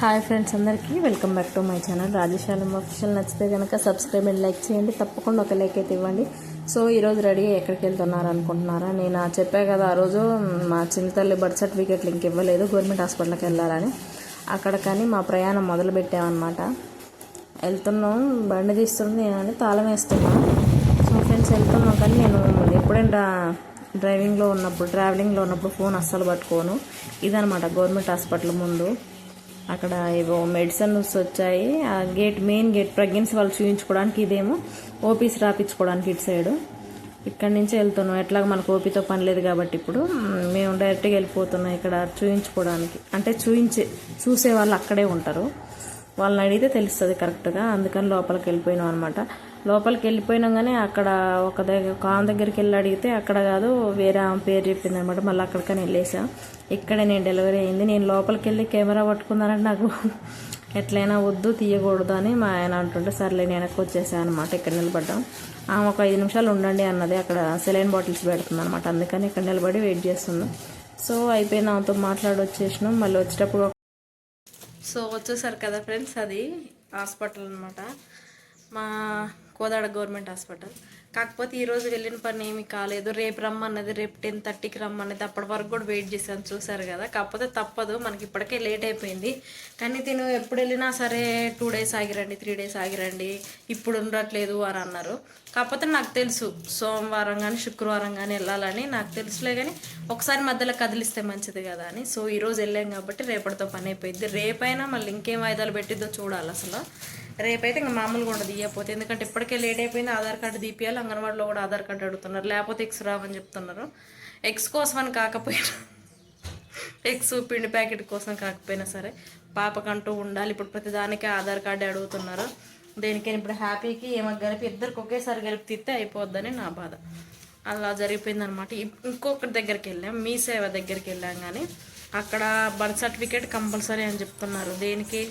Hi friends అందరికీ welcome back to my channel Rajashalam official నచ్చితే కనుక సబ్స్క్రైబ్ అండ్ లైక్ చేయండి. తప్పకుండా ఒక లైక్ అయితే ఇవ్వండి. సో ఈరోజు రెడీ ఎక్కడికి వెళ్తున్నారు అనుకుంటున్నారా? నేను చెప్పా కదా ఆ రోజు మా చిన్నతల్లి బర్త్ సర్టిఫికేట్ లింక్ ఇవ్వలేదు. గవర్నమెంట్ హాస్పిటల్కి వెళ్ళాలని. అక్కడ కానీ మా ప్రయాణం మొదలు పెట్టామన్నమాట. వెళ్తున్నాం బండి తీస్తుంది అని తాళం వేస్తున్నాను సో ఫ్రెండ్స్ వెళ్తున్నాం కానీ నేను ఎప్పుడైనా డ్రైవింగ్లో ఉన్నప్పుడు ట్రావెలింగ్లో ఉన్నప్పుడు ఫోన్ అస్సలు పట్టుకోను. ఇదనమాట గవర్నమెంట్ హాస్పిటల్ ముందు. అక్కడ ఏవో మెడిసిన్స్ వచ్చాయి. ఆ గేట్ మెయిన్ గేట్ ప్రెగ్నెన్సీ వాళ్ళు చూపించుకోవడానికి ఇదేమో. ఓపీస్ రాపించుకోవడానికి ఇటు సైడు ఇక్కడి నుంచి వెళ్తున్నాం. ఎట్లాగ మనకు ఓపీతో పని లేదు కాబట్టి ఇప్పుడు. మేము డైరెక్ట్గా వెళ్ళిపోతున్నాం ఇక్కడ చూయించుకోవడానికి. అంటే చూయించే చూసే వాళ్ళు అక్కడే ఉంటారు. వాళ్ళని అడిగితే తెలుస్తుంది కరెక్ట్గా. అందుకని లోపలికి వెళ్ళిపోయినాం అనమాట లోపలికి వెళ్ళిపోయినాం కానీ అక్కడ ఒక దగ్గర ఒక ఆమె దగ్గరికి వెళ్ళి అడిగితే అక్కడ కాదు వేరే ఆమె పేరు చెప్పింది అనమాట మళ్ళీ అక్కడికని వెళ్ళేసాం. ఇక్కడే నేను డెలివరీ అయింది. నేను లోపలికి వెళ్ళి కెమెరా పట్టుకున్నానంటే నాకు ఎట్లయినా వద్దు తీయకూడదు అని మా ఆయన అంటుంటే సర్లే నేను వెనక్కి వచ్చేసాను అనమాట ఇక్కడ నిలబడ్డాం. ఆమె ఒక ఐదు నిమిషాలు ఉండండి అన్నది అక్కడ సెలైన్ బాటిల్స్ పెడుతుంది అనమాట అందుకని ఇక్కడ నిలబడి వెయిట్ చేస్తున్నాం. సో అయిపోయిన ఆమెతో మాట్లాడి వచ్చేసినాం మళ్ళీ వచ్చేటప్పుడు సో వచ్చేసారు కదా ఫ్రెండ్స్ అది హాస్పిటల్ అనమాట మా కోదాడ గవర్నమెంట్ హాస్పిటల్. కాకపోతే ఈరోజు వెళ్ళిన పని ఏమీ కాలేదు. రేపు రమ్మన్నది రేపు టెన్ థర్టీకి రమ్మన్నది. అప్పటి వరకు కూడా వెయిట్ చేశాను చూసారు కదా. కాకపోతే తప్పదు మనకి ఇప్పటికే లేట్ అయిపోయింది. కానీ తిను ఎప్పుడు వెళ్ళినా సరే టూ డేస్ ఆగిరండి త్రీ డేస్ ఆగిరండి. ఇప్పుడు ఉండట్లేదు అని అన్నారు. కాకపోతే నాకు తెలుసు సోమవారం కానీ శుక్రవారం కానీ వెళ్ళాలని నాకు తెలుసులే కానీ ఒకసారి మధ్యలో కదిలిస్తే మంచిది కదా అని. సో ఈరోజు వెళ్ళాం కాబట్టి రేపటితో పని అయిపోయింది. రేపైనా మళ్ళీ ఇంకేం వాయిదాలు పెట్టిద్దో చూడాలి అసలు. రేపైతే ఇంకా మామూలుగా ఉండదు ఇవ్వకపోతే ఎందుకంటే ఇప్పటికే లేట్ అయిపోయింది ఆధార్ కార్డు తీపియాలి అంగన్వాడీలో కూడా ఆధార్ కార్డు అడుగుతున్నారు. లేకపోతే ఎక్స్ రావని చెప్తున్నారు. ఎక్స్ కోసం అని కాకపోయినా ఎగ్స్ పిండి ప్యాకెట్ కోసం కాకపోయినా సరే పాపకంటూ ఉండాలి. ఇప్పుడు ప్రతి దానికి ఆధార్ కార్డు అడుగుతున్నారు. దేనికైనా ఇప్పుడు హ్యాపీకి ఏమో గలిపి ఇద్దరికి ఒకేసారి గలిపి తిత్తే అయిపోద్దని నా బాధ. అలా జరిగిపోయిందనమాట ఇంకొకటి దగ్గరికి వెళ్ళాం మీ సేవ దగ్గరికి వెళ్ళాం కానీ అక్కడ బర్త్ సర్టిఫికేట్ కంపల్సరీ అని చెప్తున్నారు. దేనికి?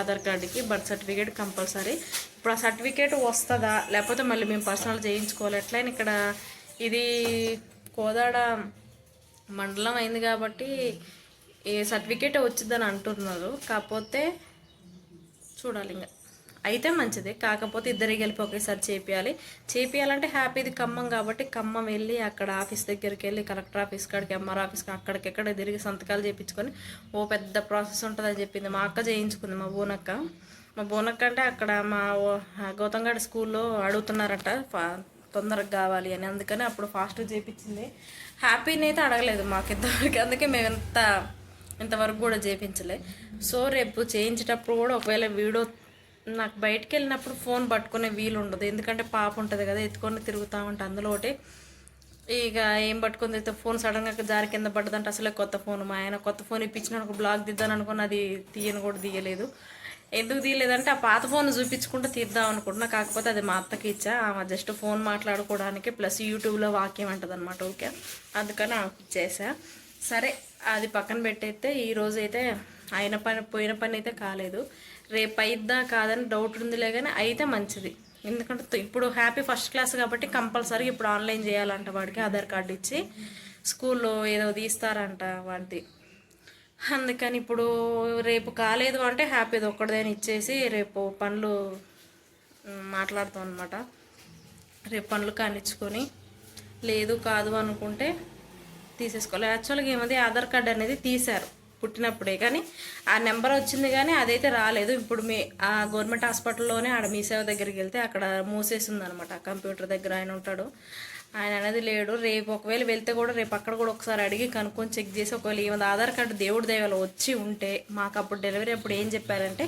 ఆధార్ కార్డుకి బర్త్ సర్టిఫికేట్ కంపల్సరీ. ఇప్పుడు ఆ సర్టిఫికేట్ వస్తుందా? లేకపోతే మళ్ళీ మేము పర్సనల్ చేయించుకోవాలి. ఎట్లయినా ఇక్కడ ఇది కోదాడ మండలం అయింది కాబట్టి ఏ సర్టిఫికేట్ వచ్చిందని అంటున్నారు. కాకపోతే చూడాలి ఇంకా అయితే మంచిదే. కాకపోతే ఇద్దరికి కలిపి ఒకేసారి చేపియాలి. చేపియాలంటే హ్యాపీది ఖమ్మం కాబట్టి ఖమ్మం వెళ్ళి అక్కడ ఆఫీస్ దగ్గరికి వెళ్ళి కలెక్టర్ ఆఫీస్ కాడికి ఎంఆర్ ఆఫీస్ అక్కడికి ఎక్కడ తిరిగి సంతకాలు చేయించుకొని ఓ పెద్ద ప్రాసెస్ ఉంటుందని చెప్పింది. మా అక్క చేయించుకుంది మా బోనక్క. మా బోనక్క అంటే అక్కడ మా గౌతమ్ గడ్ స్కూల్లో అడుగుతున్నారట తొందరగా కావాలి అని. అందుకని అప్పుడు ఫాస్ట్గా చేయించింది హ్యాపీని అయితే అడగలేదు మాకు అందుకే మేము ఎంత ఇంతవరకు కూడా చేయించలే సో రేపు చేయించేటప్పుడు కూడా ఒకవేళ వీడియో నాకు బయటికి వెళ్ళినప్పుడు ఫోన్ పట్టుకునే వీలు ఉండదు. ఎందుకంటే పాప ఉంటుంది కదా ఎత్తుకొని తిరుగుతూ అందులో ఒకటి ఇక ఏం పట్టుకుని తిరిగితే ఫోన్ సడన్గా జారి కింద పడ్డదంటే అసలే కొత్త ఫోన్. మా ఆయన కొత్త ఫోన్ ఇప్పించిన ఒక బ్లాగ్ దిద్దాను అనుకుని అది తీయను కూడా తీయలేదు. ఎందుకు తీయలేదంటే ఆ పాత ఫోన్ చూపించుకుంటూ తీద్దాం అనుకుంటున్నా. కాకపోతే అది మా అత్తకి ఇచ్చా. ఆమె జస్ట్ ఫోన్ మాట్లాడుకోవడానికి ప్లస్ యూట్యూబ్లో వాక్యం అంటుంది అనమాట ఓకే అందుకని ఆమెకి ఇచ్చేసా. సరే అది పక్కన పెట్టయితే ఈరోజైతే అయితే అయిన పని పోయిన పని అయితే కాలేదు. రేపు అయిద్దా కాదని డౌట్ ఉందిలే కానీ అయితే మంచిది. ఎందుకంటే ఇప్పుడు హ్యాపీ ఫస్ట్ క్లాస్ కాబట్టి కంపల్సరీ ఇప్పుడు ఆన్లైన్ చేయాలంట వాడికి ఆధార్ కార్డు ఇచ్చి. స్కూల్లో ఏదో తీస్తారంట వాడిది. అందుకని ఇప్పుడు రేపు కాలేదు అంటే హ్యాపీది ఒక్కటిదైనా ఇచ్చేసి రేపు పనులు మాట్లాడతాం అనమాట రేపు పనులు కానిచ్చుకొని. లేదు కాదు అనుకుంటే తీసేసుకోవాలి. యాక్చువల్గా ఏమది? ఆధార్ కార్డు అనేది తీశారు. పుట్టినప్పుడే. కానీ ఆ నెంబర్ వచ్చింది కానీ అదైతే రాలేదు. ఇప్పుడు మీ ఆ గవర్నమెంట్ హాస్పిటల్లోనే ఆడ మీ సేవ దగ్గరికి వెళ్తే అక్కడ మూసేసింది అనమాట కంప్యూటర్ దగ్గర ఆయన ఉంటాడు. ఆయన అనేది లేడు. రేపు ఒకవేళ వెళ్తే కూడా రేపు అక్కడ కూడా ఒకసారి అడిగి కనుక్కొని చెక్ చేసి ఒకవేళ ఏమైనా ఆధార్ కార్డు దేవుడి దయవల వచ్చి ఉంటే మాకు అప్పుడు డెలివరీ అప్పుడు ఏం చెప్పారంటే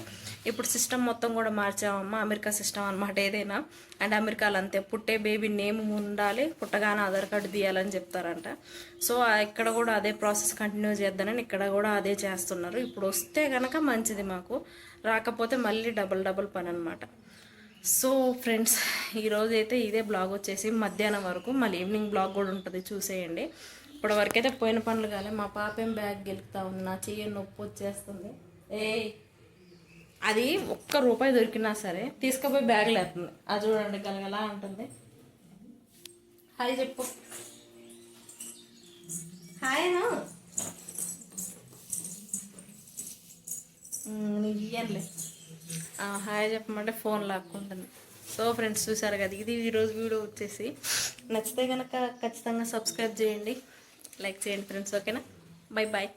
ఇప్పుడు సిస్టమ్ మొత్తం కూడా మార్చామమ్మా అమెరికా సిస్టమ్ అనమాట ఏదైనా. అండ్ అమెరికాలో అంతే. పుట్టే బేబీ నేమ్ ఉండాలి పుట్టగానే ఆధార్ కార్డు తీయాలని చెప్తారంట. సో ఇక్కడ కూడా అదే ప్రాసెస్ కంటిన్యూ చేద్దానని ఇక్కడ కూడా అదే చేస్తున్నారు. ఇప్పుడు వస్తే కనుక మంచిది మాకు. రాకపోతే మళ్ళీ డబల్ డబల్ పని అనమాట సో ఫ్రెండ్స్ ఈరోజు అయితే ఇదే బ్లాగ్ వచ్చేసి మధ్యాహ్నం వరకు. మళ్ళీ ఈవినింగ్ బ్లాగ్ కూడా ఉంటుంది చూసేయండి. ఇప్పటి వరకు అయితే పోయిన పనులు కాలే. మా పాప ఏం బ్యాగ్ గెలుపుతా ఉన్నా చెయ్యి నొప్పి వచ్చేస్తుంది. ఏ అది ఒక్క రూపాయి దొరికినా సరే తీసుకుపోయి బ్యాగ్ లేస్తుంది అది చూడండి గలగలా ఉంటుంది. హాయ్ చెప్పు. హాయ్ అను. నీకు హాయ్ చెప్పమంటే ఫోన్ లాక్కుంటుంది. సో ఫ్రెండ్స్ చూసారు కదా ఇది ఈరోజు వీడియో వచ్చేసి నచ్చితే కనుక ఖచ్చితంగా సబ్స్క్రైబ్ చేయండి. లైక్ చేయండి ఫ్రెండ్స్ ఓకేనా? Bye bye